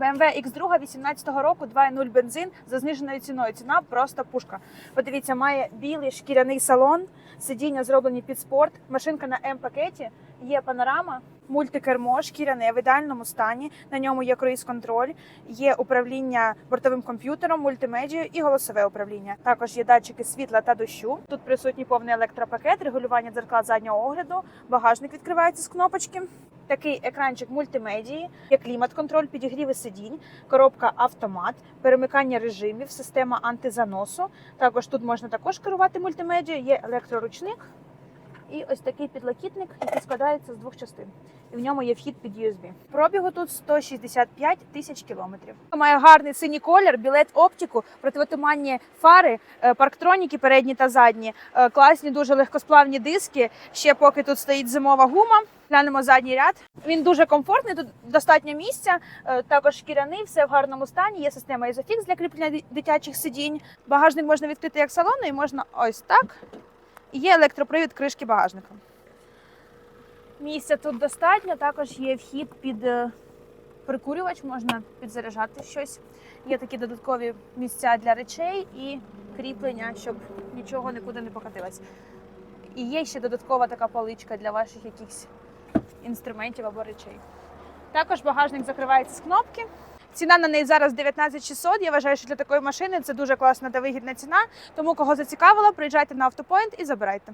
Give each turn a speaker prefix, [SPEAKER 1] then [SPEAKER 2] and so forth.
[SPEAKER 1] BMW X2 18 року 2.0 бензин за зниженою ціною. Ціна просто пушка. Подивіться, має білий шкіряний салон, сидіння зроблені під спорт, машинка на М-пакеті, є панорама, мультикермо, шкіряне в ідеальному стані. На ньому є круїз-контроль, є управління бортовим комп'ютером, мультимедією і голосове управління. Також є датчики світла та дощу. Тут присутній повний електропакет, регулювання дзеркал заднього огляду, багажник відкривається з кнопочки. Такий екранчик мультимедії, як клімат-контроль, підігріви сидінь, коробка автомат, перемикання режимів, система антизаносу. Також тут можна також керувати мультимедією, є електроручник і ось такий підлокітник, який складається з двох частин. І в ньому є вхід під USB. Пробігу тут 165 тисяч кілометрів. Має гарний синій колір, білет оптику, противотуманні фари, е, парктроніки передні та задні, е, класні, дуже легкосплавні диски. Ще поки тут стоїть зимова гума. Глянемо задній ряд. Він дуже комфортний, тут достатньо місця. е, Також шкіряний, все в гарному стані. Є система Isofix для кріплення дитячих сидінь. Багажник можна відкрити як салону, і можна ось так. Є електропривід кришки багажника. Місця тут достатньо. Також є вхід під е, прикурювач, можна підзаряджати щось. Є такі додаткові місця для речей і кріплення, щоб нічого нікуди не покатилось. І є ще додаткова така поличка для ваших якихось інструментів або речей. Також багажник закривається з кнопки. Ціна на неї зараз 19 600. Я вважаю, що для такої машини це дуже класна та вигідна ціна. Тому кого зацікавило, приїжджайте на автопоінт і забирайте.